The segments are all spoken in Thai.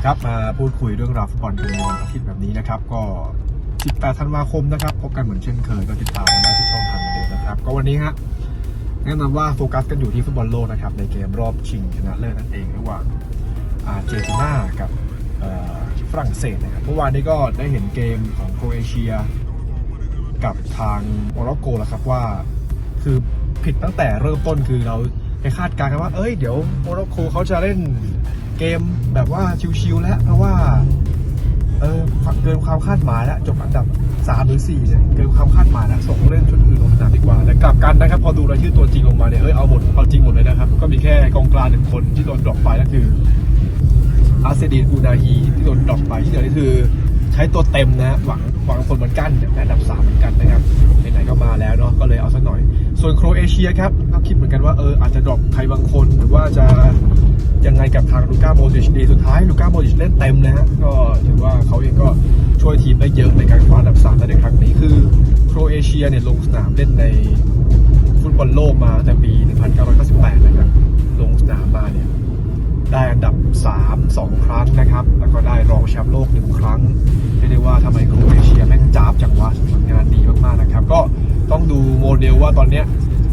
ดีครับ มาพูดคุยเรื่องราวฟุตบอลกันในวันอาทิตย์แบบนี้นะครับ ก็ 18 ธันวาคมนะครับ พบกันเหมือนเช่นเคย ก็ติดตามกันได้ทุกช่องทางเหมือนเดิมนะครับ ก็วันนี้ฮะแนะนำว่าโฟกัสกันอยู่ที่ฟุตบอลโลกนะครับ ในเกมรอบชิงชนะเลิศนั่นเองระหว่างอาร์เจนตินากับเอ่อฝรั่งเศสนะครับ เมื่อวานนี้ก็ได้เห็นเกมของโครเอเชีย กับทางโมร็อกโกแล้วครับว่า คือผิดตั้งแต่เริ่มต้นคือเราไปคาดการณ์กันว่า เอ้ย เดี๋ยวโมร็อกโกเขาจะเล่น เกมแบบว่าชิวๆแล้วเพราะว่า เออเกินความคาดหมายแล้วจบอันดับ3หรือ4เนี่ยเกินความคาดหมายแล้วส่งเล่นชุดอื่นลงสนามดีกว่าแต่กลับกันนะครับ พอดูรายชื่อตัวจริงลงมาเนี่ยเอ้ยเอาหมดเอาจริงหมดเลยนะครับ ก็มีแค่กองกลางหนึ่งคนที่โดนดรอปไปก็คืออาเซดีนอูนาฮีที่โดนดรอปไปที่เหลือนี่คือใช้ตัวเต็มนะหวังหวังผลเหมือนกันเนี่อันดับ3เหมือนกันนะครับไหนๆก็มาแล้วเนาะก็เลยเอาสักหน่อย ส่วนโครเอเชียครับก็คิดเหมือนกันว่าเอออาจจะดรอปใครบางคนหรือว่าจะ ยังไงกับทางลูก้าโมดิชดีสุดท้ายลูก้าโมดิชเล่นเต็มเลยฮะก็ถือว่าเขาเองก็ช่วยทีมได้เยอะในการคว้าอันดับ3ในครั้งนี้คือโครเอเชียเนี่ยลงสนามเล่นในฟุตบอลโลกมาแต่ปี 1998 นะครับ ลงสนามมาเนี่ยได้อันดับ 3 2 ครั้งนะครับ แล้วก็ได้รองแชมป์โลก1ครั้งเรียกได้ว่าทำไมโครเอเชียแม่งจ้าบจังวะผลงานดีมากๆนะครับ ก็ต้องดูโมเดลว่าตอนเนี้ย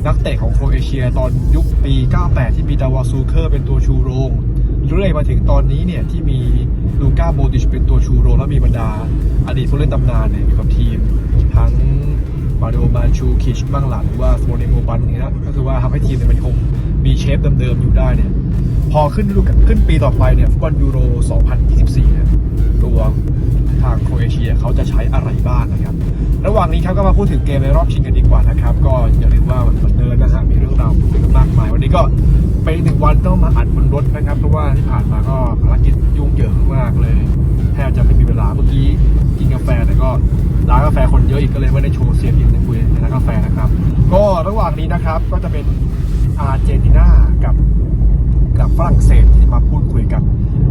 นักเตะของโครเอเชียตอนยุคปี 98 ที่มีดาวาซูเคอร์เป็นตัวชูโรง เรื่อยมาถึงตอนนี้เนี่ยที่มีลูก้าโมดิชเป็นตัวชูโรงแล้วมีบรรดา อดีตผู้เล่นตำนานเนี่ยอยู่กับทีม ทั้งมาโดมาชูคิชบ้างหลังหรือว่าโฟเนโมบันนี้นะก็คือว่าทำให้ทีมเนี่ยมันคงมีเชฟเดิมๆอยู่ได้เนี่ยพอขึ้นฤดูกขึ้นปีต่อไปเนี่ยฟุตบอลยูโร 2024เนี่ยตัวทางโครเอเชียเขาจะใช้อะไรบ้างนะครับ ระหว่างนี้ครับก็มาพูดถึงเกมในรอบชิงกันดีกว่านะครับ ก็อย่าลืมว่าเหมือนเดิมนะฮะมีเรื่องราวพูดกันมากมาย วันนี้ก็เป็นหนึ่งวันต้องมาอัดบนรถนะครับ เพราะว่าที่ผ่านมาก็ภารกิจยุ่งเหยิงมากเลยแทบจะไม่มีเวลาเมื่อกี้กินกาแฟแต่ก็ร้านกาแฟคนเยอะอีกก็เลยไม่ได้โชว์เสียงอินในคุยในร้านกาแฟนะครับ ก็ระหว่างนี้นะครับก็จะเป็นอาร์เจนตินากับกับฝรั่งเศสที่มาพูดคุยกัน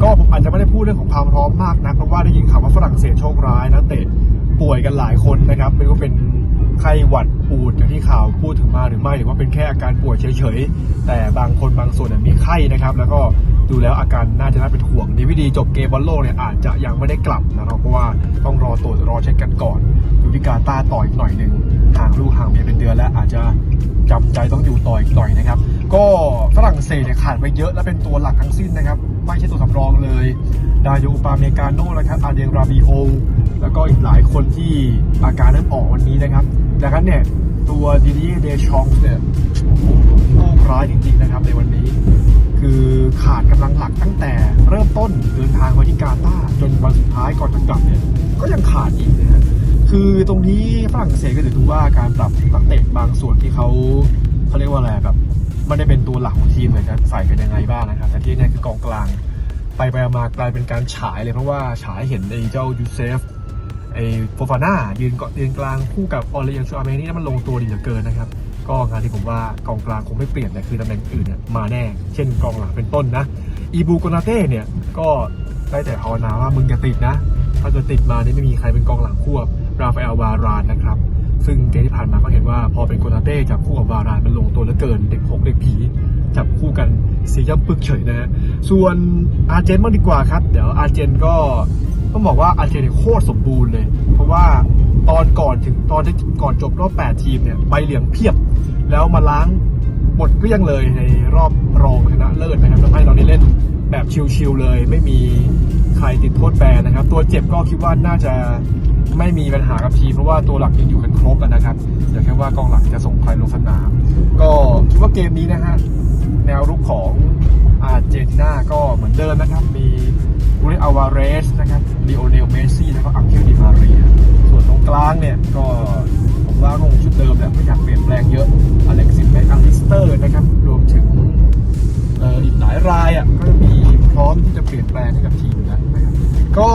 ก็ผมอาจจะไม่ได้พูดเรื่องของความพร้อมมากนะเพราะว่าได้ยินข่าวว่าฝรั่งเศสโชคร้ายนักเตะ ป่วยกันหลายคนนะครับ ไม่รู้ว่าเป็นไข้หวัดปูดอย่างที่ข่าวพูดถึงมาหรือไม่หรือว่าเป็นแค่อาการป่วยเฉยๆ แต่บางคนบางส่วนมีไข้นะครับ แล้วก็ดูแล้วอาการน่าจะน่าเป็นห่วงดีวิดีจบเกมบอลโลกเนี่ยอาจจะยังไม่ได้กลับนะครับเพราะว่าต้องรอตรวจรอเช็คกันก่อนอยู่ที่กาตาต่ออีกหน่อยหนึ่งห่างลูกห่างเมียเป็นเดือนแล้วอาจจะ จำใจต้องอยู่ต่ออีกหน่อยนะครับ ก็ฝรั่งเศสเนี่ยขาดไปเยอะและเป็นตัวหลักทั้งสิ้นนะครับ ไม่ใช่ตัวสำรองเลย ดาโยอุปาเมกาโนนะครับอาเดียงราบิโอแล้วก็อีกหลายคนที่อาการเริ่มออกวันนี้นะครับดังนั้นเนี่ยตัวดิเดียเดชองเนี่ยโอ้โหโชคร้ายจริงๆนะครับในวันนี้ คือขาดกำลังหลักตั้งแต่เริ่มต้นเดินทางมาที่กาตาร์จนวันสุดท้ายก่อนจะกลับเนี่ยก็ยังขาดอีกนะฮะคือตรงนี้ฝรั่งเศสก็ถือว่าการปรับนักเตะบางส่วนที่เขาเขาเรียกว่าอะไรแบบไม่ได้เป็นตัวหลักของทีมเลยจะใส่เป็นยังไงบ้างนะครับแต่ที่นี่คือกองกลาง ไปไปมากลายเป็นการฉายเลยเพราะว่าฉายเห็นไอ้เจ้ายูเซฟไอ้โฟฟาน่ายืนเกาะยืนกลางคู่กับออเลยันชูอาเมนี่แล้วมันลงตัวดีเหลือเกินนะครับ ก็งานที่ผมว่ากองกลางคงไม่เปลี่ยนแต่คือตำแหน่งอื่นเนี่ยมาแน่ เช่นกองหลังเป็นต้นนะ อีบูโกนาเต้เนี่ยก็ได้แต่ภาวนาว่ามึงจะติดนะ ถ้าจะติดมานี่ไม่มีใครเป็นกองหลังคู่กับราฟาเอลวารานนะครับ ซึ่งเกมที่ผ่านมาก็เห็นว่าพอเป็นโกนาเต้จับคู่กับวารานมันลงตัวเหลือเกินเด็กหกเด็กผี จับคู่กันเสียย่ำปึกเฉยนะฮะส่วนอาร์เจนบ้างดีกว่าครับ เดี๋ยวอาร์เจนก็ต้องบอกว่าอาร์เจนโคตรสมบูรณ์เลย เพราะว่า ตอนก่อนถึงตอนที่ก่อนจบรอบ 8 ทีมเนี่ยใบเหลืองเพียบ แล้วมาล้างหมดเกลี้ยงเลยในรอบรองชนะเลิศนะครับทำให้เราได้เล่นแบบชิลๆเลย ไม่มีใครติดโทษแบนนะครับ ตัวเจ็บก็คิดว่าน่าจะไม่มีปัญหากับทีมเพราะว่าตัวหลักยังอยู่กันครบนะครับเดี๋ยวแค่ว่ากองหลังจะส่งใครลงสนาม ก็คิดว่าเกมนี้นะฮะแนวรุกของอาร์เจนตินาก็เหมือนเดิมนะครับ มีบูริอาวาเรสนะครับ ลางเนี่ยก็ผมว่าคงชุดเดิมแหละไม่อยากเปลี่ยนแปลงเยอะอเล็กซิสแมคอัลลิสเตอร์นะครับรวมถึงอีกหลายรายอะก็จะมีพร้อมที่จะเปลี่ยนแปลงให้กับทีมอยู่แล้วนะครับก็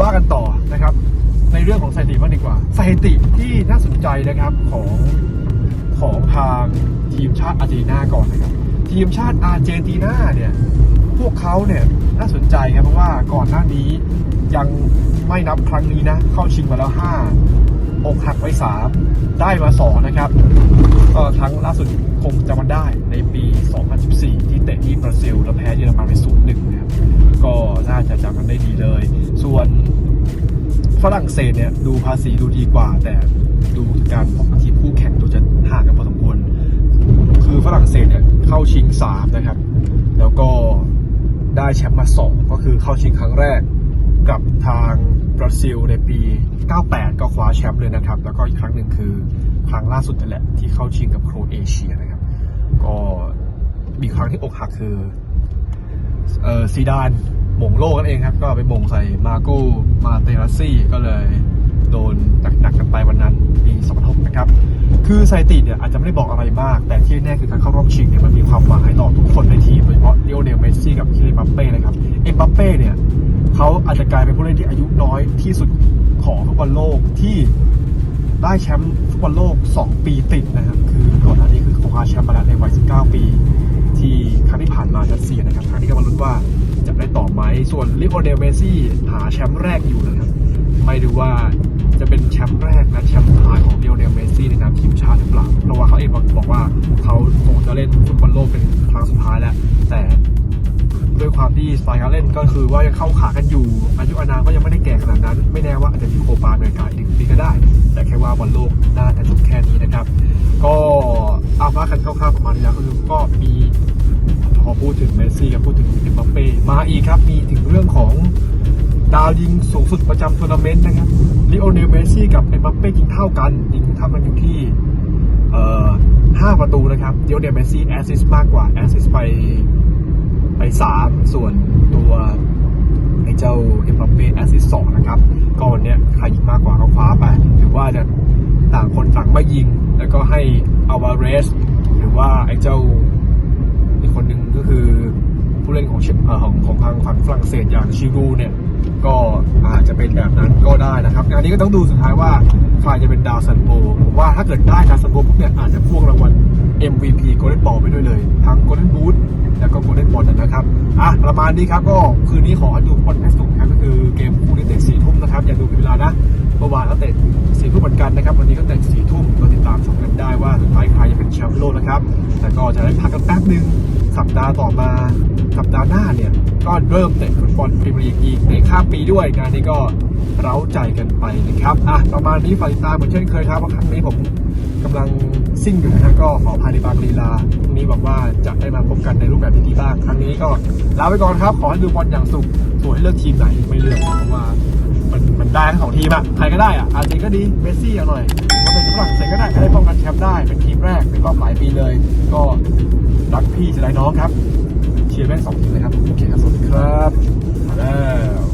ว่ากันต่อนะครับ ในเรื่องของสถิติบ้างดีกว่าสถิติที่น่าสนใจนะครับของของทางทีมชาติอาร์เจนตินาก่อนนะครับ ทีมชาติอาร์เจนตินาเนี่ยพวกเขาเนี่ยน่าสนใจครับเพราะว่าก่อนหน้านี้ ยังไม่นับครั้งนี้นะ เข้าชิงมาแล้ว5อกหักไป 3 ได้มา 2 นะครับ ก็ครั้งล่าสุดคงจำมันได้ในปี 2014 ที่เตะที่บราซิล แล้วแพ้เยอรมันไป0-1นย์หนึ่งนะครับ ก็น่าจะจำกันได้ดีเลย ส่วนฝรั่งเศสเนี่ยดูภาษีดูดีกว่า แต่ดูการพบทีมคู่แข่งดูจะห่างกันพอสมควร คือฝรั่งเศสเนี่ยเข้าชิง 3 นะครับ แล้วก็ได้แชมป์มา 2 ก็คือเข้าชิงครั้งแรก กับทางบราซิลในปี 98 ก็คว้าแชมป์เลยนะครับ แล้วก็อีกครั้งหนึ่งคือครั้งล่าสุดนั่นแหละที่เข้าชิงกับโครเอเชียนะครับ ก็มีครั้งที่อกหักคือเออซีดานหม่งโลกนั่นเองครับ ก็ไปหม่งใส่มาโกมาเตรัสซี่ก็เลยโดนหนักๆกันไปวันนั้นปี2006นะครับ คือสถิติเนี่ยอาจจะไม่ได้บอกอะไรมาก แต่ที่แน่คือการเข้ารอบชิงเนี่ยมันมีความหมายต่อทุกคนในทีมโดยเฉพาะเลโอเนลเมสซี่กับคิริมบัปเป้นะครับเอ็มบัปเป้เนี่ย เขาอาจจะกลายเป็นผู้เล่นที่อายุน้อยที่สุดของฟุตบอลโลกที่ได้แชมป์ฟุตบอลโลก 2 ปีติดนะครับคือก่อนหน้านี้คือเขาคว้าแชมป์มาแล้วในวัย 19 ปี ที่ครั้งที่ผ่านมารัสเซียนะครับครั้งนี้ก็มาลุ้นว่าจะได้ต่อไหมส่วนลิโอเนลเมซี่หาแชมป์แรกอยู่นะครับ ไม่รู้ว่าจะเป็นแชมป์แรกและแชมป์สุดท้ายของลิโอเนลเมซี่ในนามทีมชาติหรือเปล่าเพราะว่าเขาเองบอกว่าเขาคงจะเล่นฟุตบอลโลกเป็นครั้งสุดท้ายแล้ว แต่ ด้วยความที่สไตล์การเล่นก็คือว่ายังเข้าขากันอยู่ อายุอานาก็ยังไม่ได้แก่ขนาดนั้น ไม่แน่ว่าอาจจะมีโคปาอเมริกาอีกปีก็ได้ แต่แค่ว่าบอลโลกน่าจะจบแค่นี้นะครับ ก็เอาว่ากันคร่าวๆประมาณนี้แล้วก็คือก็มีพอพูดถึงเมสซี่กับพูดถึงเอ็มบัปเป้มาอีกครับมีถึงเรื่องของดาวยิงสูงสุดประจำทัวร์นาเมนต์นะครับลิโอเนลเมสซี่กับเอ็มบัปเป้ยิงเท่ากันยิงเท่ากันอยู่ที่เอ่อห้าประตูนะครับลิโอเนลเมสซี่แอสซิสต์มากกว่าแอสซิสต์ไป ไปสามส่วนตัวไอ้เจ้าเอ็มบัปเป้แอสซิสสองนะครับ ก็วันเนี้ยใครยิงมากกว่าก็คว้าไปหรือว่าจะต่างคนต่างไม่ยิง แล้วก็ให้อาวาเรส หรือว่าไอ้เจ้าอีกคนหนึ่งก็คือผู้เล่นของเชเอ่อของของทางฝั่งฝรั่งเศสอย่างชิรูเนี่ย ก็อาจจะเป็นแบบนั้นก็ได้นะครับงานนี้ก็ต้องดูสุดท้ายว่าใครจะเป็นดาวซันโบผมว่าถ้าเกิดได้ดาวซันโบปุ๊บเนี่ยอาจจะพ่วงรางวัล MVP Golden Ball ไปด้วยเลย ทั้ง Golden Boot แล้วก็ Golden Ball นะครับอะประมาณนี้ครับก็คืนนี้ขอให้ดูบอลให้สนุกครับก็คือเกมคู่นี้เตะสี่ทุ่มนะครับอย่าดูผิดเวลานะเมื่อวานก็เตะสี่ทุ่มเหมือนกันนะครับ วันนี้ก็เตะสี่ทุ่มก็ติดตามชมกันได้ว่าสุดท้ายใครจะเป็นแชมป์โลกนะครับแต่ก็จะได้พักกันแป๊บหนึ่ง สัปดาห์ต่อมาสัปดาห์หน้าเนี่ย ก็เริ่มเตะฟุตบอลพรีเมียร์ลีกอีกเตะข้ามปีด้วยงานนี้ก็เร้าใจกันไปนะครับอะประมาณนี้ฝากติดตามเหมือนเช่นเคยครับว่าครั้งนี้ผมกำลังซิ่งอยู่นะก็ขออภัยในบางลีลาพรุ่งนี้หวังว่าจะได้มาพบกันในรูปแบบที่ดีบ้าง ครั้งนี้ก็ลาไปก่อนครับ ขอให้ดูบอลอย่างสุขส่วนให้เลือกทีมไหนไม่เลือกเพราะว่ามันมันได้ทั้งสองทีมอะใครก็ได้อะอาร์เจนก็ดีเมสซี่อร่อย เป็นฝรั่งเศสก็ได้จะได้ป้องกันแชมป์ได้เป็นทีมแรกในรอบหลายปีเลย ก็รักพี่จะได้น้องครับ เชียร์แม่งสองทีมเลยครับโอเคครับสวัสดีครับบ๊ายบาย